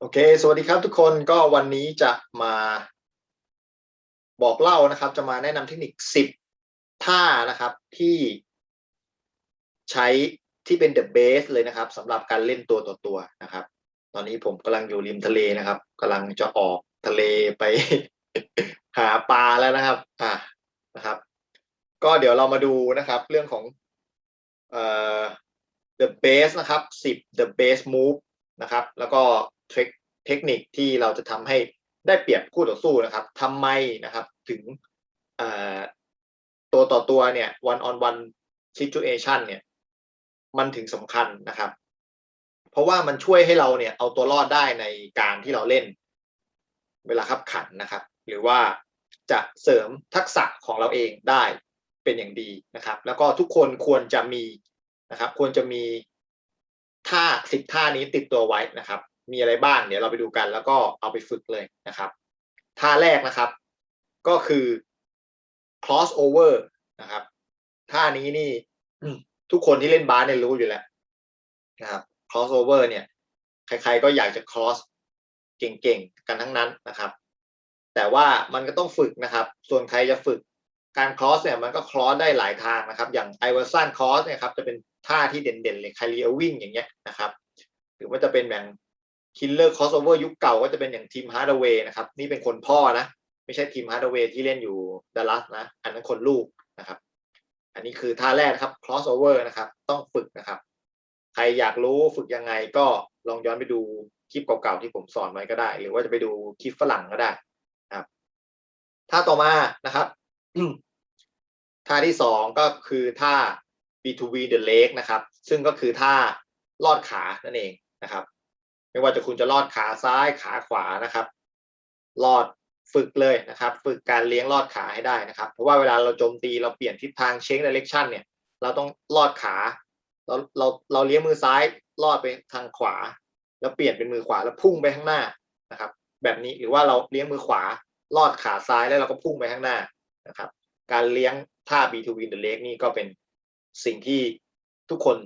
โอเค สวัสดีครับทุกคนก็วันนี้จะมาบอกเล่านะครับ จะมาแนะนำเทคนิคสิบท่านะครับที่ใช้ที่เป็น the base เลยนะครับสำหรับการเล่นตัวต่อตัวนะครับ ตอนนี้ผมกำลังอยู่ริมทะเลนะครับกำลังจะออกทะเลไป หาปลาแล้วนะครับ อ่านะครับ ก็เดี๋ยวเรามาดูนะครับ เรื่องของเอ่อ the base นะครับสิบ the base move นะครับ แล้วก็ เทคเทคนิคที่เราจะทำให้ได้เปรียบคู่ต่อสู้นะครับทำไมนะครับถึงตัวต่อตัวเนี่ย one on one situation เนี่ย มันถึงสำคัญนะครับ เพราะว่ามันช่วยให้เราเนี่ย เอาตัวรอดได้ในการที่เราเล่น เวลาขับขันนะครับ หรือว่าจะเสริมทักษะของเราเองได้เป็นอย่างดีนะครับ แล้วก็ทุกคนควรจะมีนะครับ ควรจะมีท่าสิบท่านี้ติดตัวไว้นะครับ มีอะไรบ้าง เดี๋ยวเราไปดูกัน แล้วก็เอาไปฝึกเลยนะครับท่าแรกนะครับ ก็คือ cross over นะครับท่านี้นี่ทุกคนที่เล่นบาสเนี่ยรู้อยู่แล้วนะครับ cross over เนี่ย ใครๆก็อยากจะ cross เก่งๆ กันทั้งนั้นนะครับ แต่ว่ามันก็ต้องฝึกนะครับ ส่วนใครจะฝึกการ cross เนี่ยมันก็ cross ได้หลายทางนะครับ อย่าง i v e r s o n cross เนี่ยครับจะเป็นท่าที่เด่นๆเลย c a r i e r wing อย่างเงี้ยนะครับ หรือว่าจะเป็นแบบ killer crossover ยุคเก่าก็จะเป็นอย่างทีม Hardaway นะครับ นี่เป็นคนพ่อนะ ไม่ใช่ทีม Hardaway ที่เล่นอยู่ดัลลัสนะ อันนั้นคนลูกนะครับ อันนี้คือท่าแรกครับ crossover นะครับ ต้องฝึกนะครับ ใครอยากรู้ฝึกยังไงก็ลองย้อนไปดูคลิปเก่าๆที่ผมสอนไว้ก็ได้ หรือว่าจะไปดูคลิปฝรั่งก็ได้นะครับท่าต่อมานะครับท่าที่สองก็คือท่า B2B the leg นะครับ ซึ่งก็คือท่าลอดขานั่นเองนะครับ ไม่ว่าจะคุณจะลอดขาซ้ายขาขวานะครับ ลอดฝึกเลยนะครับ ฝึกการเลี้ยงลอดขาให้ได้นะครับ เพราะว่าเวลาเราโจมตีเราเปลี่ยนทิศทางเช็ค direction เนี่ย เราต้องลอดขา เราเราเราเลี้ยงมือซ้ายลอดไปทางขวา แล้วเปลี่ยนเป็นมือขวาแล้วพุ่งไปข้างหน้านะครับ แบบนี้หรือว่าเราเลี้ยงมือขวา ลอดขาซ้ายแล้วเราก็พุ่งไปข้างหน้านะครับ การเลี้ยงท่า B2B the leg นี่ก็เป็นสิ่งที่ทุกคน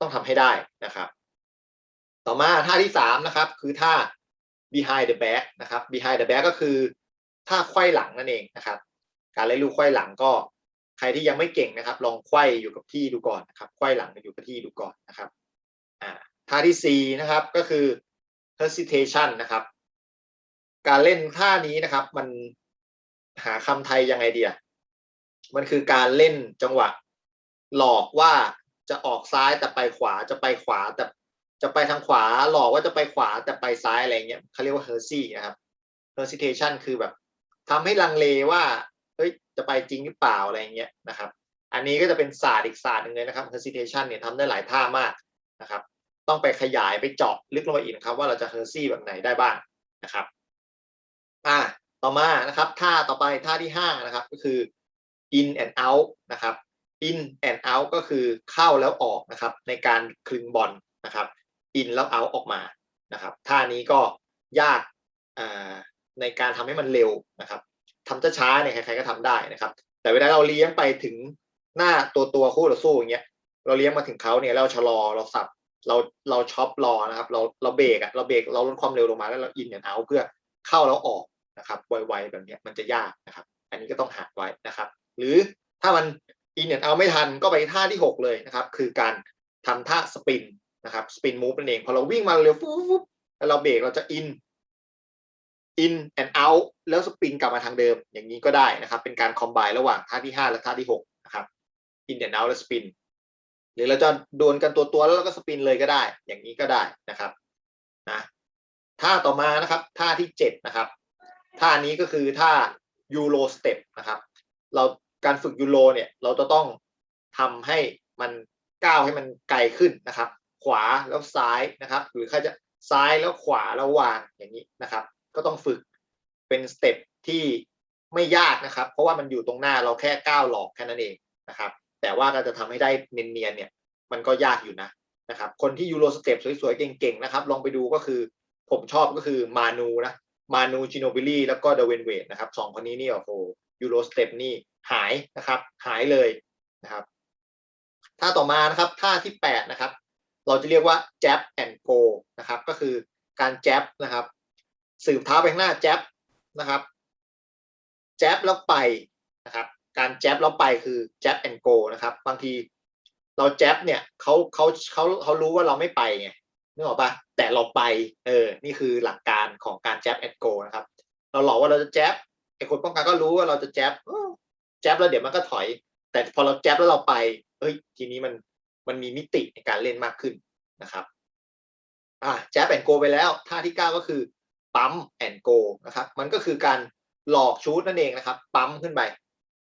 ต้องทำให้ได้นะครับ ต่อมาท่าที่สามนะครับ คือท่า behind the back นะครับ behind the back ก็คือท่าไขว้หลังนั่นเองนะครับ การเล่นลูกไขว้หลังก็ใครที่ยังไม่เก่งนะครับ ลองไขว้อยู่กับที่ดูก่อนนะครับไขว้หลังอยู่กับที่ดูก่อนนะครับอ่าท่าที่สี่นะครับก็คือ hesitation นะครับ การเล่นท่านี้นะครับ มันหาคำไทยยังไงเดีอะมันคือการเล่นจังหวะ หลอกว่าจะออกซ้ายแต่ไปขวาจะไปขวาแต่ จะไปทางขวาหลอกว่าจะไปขวาแต่ไปซ้ายอะไรเงี้ยเขาเรียกว่า hersy นะครับ hesitation คือแบบทำให้ลังเลว่าเฮ้ยจะไปจริงหรือเปล่าอะไรเงี้ยนะครับ อันนี้ก็จะเป็นศาสตร์อีกศาสตร์หนึ่งเลยนะครับ hesitation เนี่ยทำได้หลายท่ามากนะครับ ต้องไปขยายไปเจาะลึกลงไปอีกนะครับ ว่าเราจะ hersy แบบไหนได้บ้างนะครับอ่าต่อมานะครับท่าต่อไปท่าที่ห้านะครับก็คือ in and out นะครับ in and out ก็คือเข้าแล้วออกนะครับในการคลึงบอลนะครับ in แล้ว out ออกมานะครับท่านี้ก็ยากในการทำให้มันเร็วนะครับทำช้าๆเนี่ยใครๆก็ทำได้นะครับ แต่เวลาเราเลี้ยงไปถึงหน้าตัวตัวคู่ต่อสู้อย่างเงี้ยเราเลี้ยงมาถึงเขาเนี่ยเราชะลอเราสับเราเราช็อปรอนะครับ เราเราเบรกอะเราเบรกเราลดความเร็วลงมาแล้วเรา in and out เพื่อเข้าแล้วออกนะครับไวๆแบบนี้มันจะยากนะครับ อันนี้ก็ต้องหัดไว้นะครับ หรือถ้ามันอินเน็ตเอาไม่ทันก็ไปท่าที่ 6 เลยนะครับ คือการทำท่าสปิน นะครับสปินมูฟนั่นเอง พอเราวิ่งมาเร็วปุ๊บแล้วเราเบรกเราจะอินอินแอนด์เอาแล้วสปินกลับมาทางเดิม อย่างนี้ก็ได้นะครับ เป็นการคอมไบระหว่างท่าที่ 5 และท่าที่ 6 นะครับอินแอนด์เอาแล้วสปินหรือเราจะโดนกันตัวตัวแล้วเราก็สปินเลยก็ได้ อย่างนี้ก็ได้นะครับนะท่าต่อมานะครับ ท่าที่ 7 นะครับ ท่านี้ก็คือท่ายูโรสเต็ปนะครับ เราการฝึกยูโรเนี่ยเราจะต้องทำให้มันก้าวให้มันไกลขึ้นนะครับ ขวาแล้วซ้ายนะครับ หรือใครจะซ้ายแล้วขวาแล้ววางอย่างนี้นะครับ ก็ต้องฝึกเป็นสเต็ปที่ไม่ยากนะครับ เพราะว่ามันอยู่ตรงหน้าเราแค่ก้าวหลอกแค่นั้นเองนะครับ แต่ว่าก็จะทำให้ได้เนียนๆเนี่ยมันก็ยากอยู่นะนะครับ คนที่ยูโรสเต็ปสวยๆเก่งๆนะครับ ลองไปดูก็คือผมชอบก็คือมานูนะมานูจิโนบิลี่แล้วก็เดเวนเวดนะครับสองคนนี้นี่โอ้โหยูโรสเต็ปนี่หายนะครับ หายเลยนะครับท่าต่อมานะครับท่าที่แปดนะครับ เราจะเรียกว่า jab and go นะครับ ก็คือการแจ๊บนะครับ สืบเท้าไปข้างหน้าแจ๊บนะครับแจ๊บแล้วไปนะครับ การแจ๊บแล้วไปคือแจ๊บแอนโกนะครับ บางทีเราแจ๊บเนี่ยเขาเขาเขาเขารู้ว่าเราไม่ไปไงนึกออกปะแต่เราไป เออ นี่คือหลักการของการแจ๊บแอนโกนะครับ เราหลอกว่าเราจะแจ๊บไอ้คนป้องกันก็รู้ว่าเราจะแจ๊บเออแจ๊บแล้วเดี๋ยวมันก็ถอย แต่พอเราแจ๊บแล้วเราไป เฮ้ย ทีนี้มัน มันมีมิติในการเล่นมากขึ้นนะครับอะแจ๊บแอนโกไปแล้วท่าที่เก้าก็คือปั๊มแอนโกนะครับ มันก็คือการหลอกชูดนั่นเองนะครับ ปั๊มขึ้นไป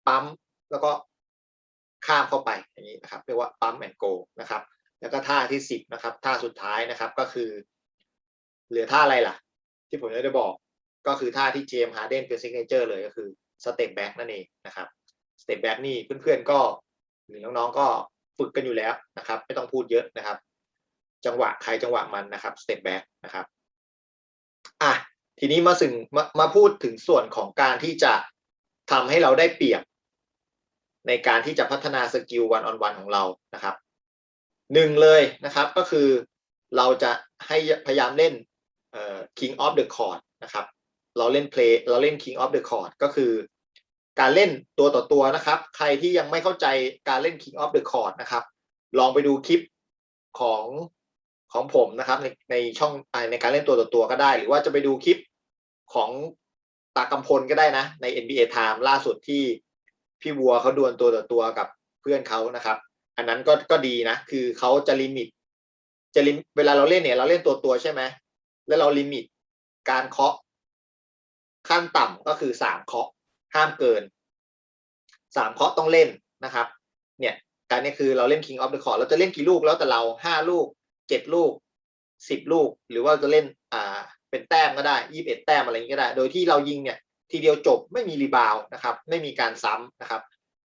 ปั๊มแล้วก็ข้ามเข้าไปอย่างนี้นะครับเรียกว่าปั๊มแอนโกนะครับ แล้วก็ท่าที่สิบนะครับ ท่าสุดท้ายนะครับก็คือ เหลือท่าอะไรล่ะ ที่ผมจะได้บอกก็คือท่าที่เจมส์ฮาร์เดนเป็นซิกเนเจอร์เลยก็คือสเต็ปแบ็กนั่นเองนะครับสเต็ปแบ็กนี่เพื่อนๆก็หรือน้องๆก็ ฝึกกันอยู่แล้วนะครับ ไม่ต้องพูดเยอะนะครับ จังหวะใครจังหวะมันนะครับสเต็ปแบ็กนะครับอะทีนี้มาถึงมามาพูดถึงส่วนของการที่จะทำให้เราได้เปรียบ ในการที่จะพัฒนาสกิลวันออนวันของเรานะครับหนึ่งเลยนะครับก็คือเราจะให้พยายามเล่นเอ่อ King of the Court นะครับ เราเล่น play เราเล่น King of the Court ก็คือ การเล่นตัวต่อตัวนะครับ ใครที่ยังไม่เข้าใจการเล่น King of the Court นะครับ ลองไปดูคลิปของของผมนะครับในในช่องในการเล่นตัวต่อตัวก็ได้ หรือว่าจะไปดูคลิปของตากำพลก็ได้นะ ใน NBA Time ล่าสุดที่พี่วัวเขาดวลตัวต่อตัวกับเพื่อนเขานะครับ อันนั้นก็ก็ดีนะ คือเขาจะลิมิต จะลิมเวลาเราเล่นเนี่ย เราเล่นตัวตัวใช่ไหมแล้วเราลิมิตการเคาะขั้นต่ำก็คือสามเคาะ ห้ามเกินสามเคาะต้องเล่นนะครับ เนี่ยการนี้คือเราเล่น King of the Court เราจะเล่นกี่ลูกแล้วแต่เราห้าลูกเจ็ดลูกสิบลูก หรือว่าจะเล่นอ่าเป็นแต้มก็ได้ยี่สิบเอ็ดแต้มอะไรอย่างนี้ก็ได้ โดยที่เรายิงเนี่ยทีเดียวจบไม่มีรีบาวนะครับ ไม่มีการซ้ำนะครับ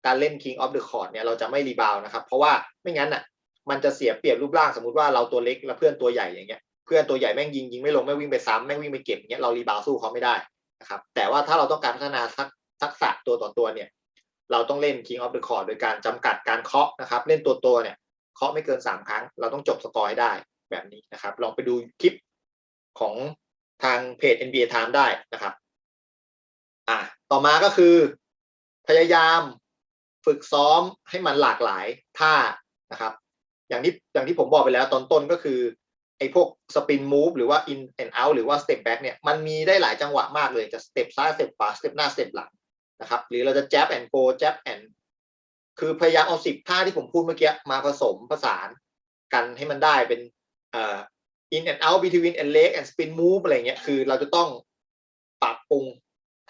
การเล่น King of the Court เนี่ยเราจะไม่รีบาวนะครับ เพราะว่าไม่งั้นอะมันจะเสียเปรียบรูปร่างสมมติว่าเราตัวเล็กแล้วเพื่อนตัวใหญ่อย่างเงี้ยเพื่อนตัวใหญ่แม่งยิงยิงไม่ลงแม่งวิ่งไปซ้ำแม่งวิ่งไปเก็บอย่างเงี้ยเรารีบาวสู้เขาไม่ได้นะครับแต่ว่าถ้าเราต้องการพัฒนาทัก ทักษะตัวต่อตัวเนี่ย เราต้องเล่น King of the Court โดยการจำกัดการเคาะนะครับ เล่นตัวตัวเนี่ยเคาะไม่เกินสามครั้ง เราต้องจบสกอร์ให้ได้แบบนี้นะครับ ลองไปดูคลิปของทางเพจ NBA Time ได้นะครับ อะต่อมาก็คือ พยายามฝึกซ้อมให้มันหลากหลายท่านะครับ อย่างที่อย่างที่ผมบอกไปแล้วตอนต้นก็คือไอ้พวกสปินมูฟหรือว่า in and out หรือว่า step back เนี่ยมันมีได้หลายจังหวะมากเลยจะสเต็ปซ้ายสเต็ปขวาสเต็ปหน้าสเต็ปหลัง นะครับ หรือเราจะ jab and go jab and คือพยายามเอาสิบท่าที่ผมพูดเมื่อกี้มาผสมผสานกันให้มันได้เป็นเอ่อ in and out between and leg and spin move อะไรเงี้ยคือเราจะต้องปรับปรุง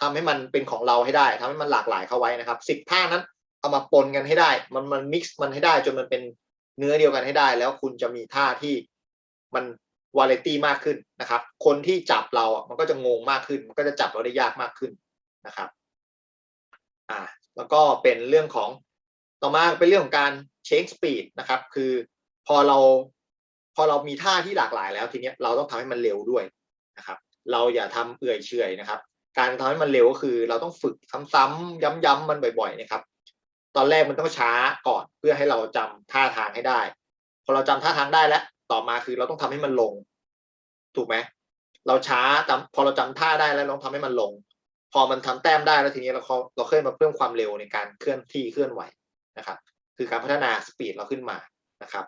ทำให้มันเป็นของเราให้ได้ทำให้มันหลากหลายเข้าไว้นะครับสิบท่านั้นเอามาปนกันให้ได้ มันมันมิกซ์มันให้ได้จนมันเป็นเนื้อเดียวกันให้ได้ แล้วคุณจะมีท่าที่มันวาไรตี้มากขึ้นนะครับ คนที่จับเราอะมันก็จะงงมากขึ้น มันก็จะจับเราได้ยากมากขึ้นนะครับ อ่าแล้วก็เป็นเรื่องของต่อมาเป็นเรื่องของการเช็คสปีดนะครับ คือพอเราพอเรามีท่าที่หลากหลายแล้วทีเนี้ยเราต้องทำให้มันเร็วด้วยนะครับ เราอย่าทำเอื่อยเฉยนะครับ การทำให้มันเร็วก็คือ เราต้องฝึกซ้ำๆย้ำๆมันบ่อยๆนะครับ ตอนแรกมันต้องช้าก่อนเพื่อให้เราจำท่าทางให้ได้ พอเราจำท่าทางได้แล้ว ต่อมาคือเราต้องทำให้มันลง ถูกไหมเราช้าจำพอเราจำท่าได้แล้วเราต้องทำให้มันลง พอมันทำแต้มได้แล้วทีนี้เราเราเคลื่อนมาเพิ่มความเร็วในการเคลื่อนที่เคลื่อนไหวนะครับ คือการพัฒนาสปีดเราขึ้นมานะครับ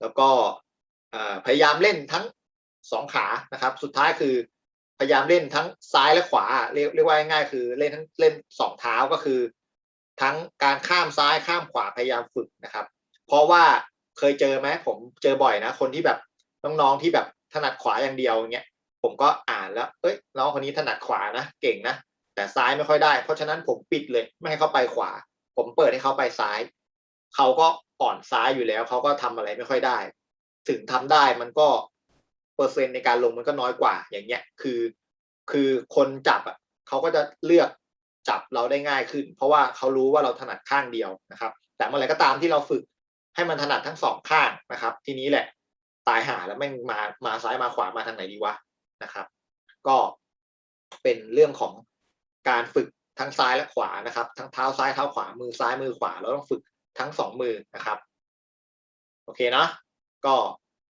แล้วก็พยายามเล่นทั้งสองขานะครับ สุดท้ายคือพยายามเล่นทั้งซ้ายและขวาเรียกเรียกว่าง่ายคือเล่นทั้งเล่นสองเท้าก็คือ ทั้งการข้ามซ้ายข้ามขวาพยายามฝึกนะครับ เพราะว่าเคยเจอไหมผมเจอบ่อยนะ คนที่แบบน้องๆที่แบบถนัดขวาอย่างเดียวเงี้ย ผมก็อ่านแล้ว เอ้ยน้องคนนี้ถนัดขวานะ เก่งนะ แต่ซ้ายไม่ค่อยได้ เพราะฉะนั้นผมปิดเลย ไม่ให้เขาไปขวา ผมเปิดให้เขาไปซ้าย เขาก็อ่อนซ้ายอยู่แล้ว เขาก็ทำอะไรไม่ค่อยได้ ถึงทำได้มันก็ เปอร์เซ็นต์ในการลงมันก็น้อยกว่า อย่างเงี้ย คือ คือคนจับอะเขาก็จะเลือกจับเราได้ง่ายขึ้น เพราะว่าเขารู้ว่าเราถนัดข้างเดียวนะครับ แต่เมื่อไหร่ก็ตามที่เราฝึกให้มันถนัดทั้งสองข้างนะครับ ทีนี้แหละ ตายหาแล้วแม่งมามาซ้ายมาขวามาทางไหนดีวะ นะครับ ก็เป็นเรื่องของการฝึกทั้งซ้ายและขวานะครับ ทั้งเท้าซ้ายเท้าขวามือซ้ายมือขวาเราต้องฝึกทั้งสองมือนะครับโอเคนะก็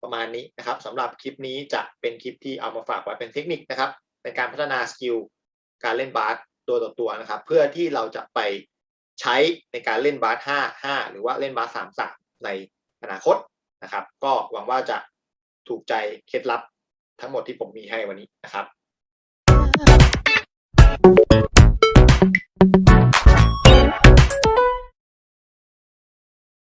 ประมาณนี้นะครับสำหรับคลิปนี้จะเป็นคลิปที่เอามาฝากไว้เป็นเทคนิคนะครับ ในการพัฒนาสกิลการเล่นบาสตัวต่อตัวนะครับ เพื่อที่เราจะไปใช้ในการเล่นบาส5 5 หรือว่าเล่นบาส3 3ในอนาคตนะครับ ก็หวังว่าจะถูกใจเคล็ดลับ ทั้งหมดที่ผมมีให้วันนี้นะครับ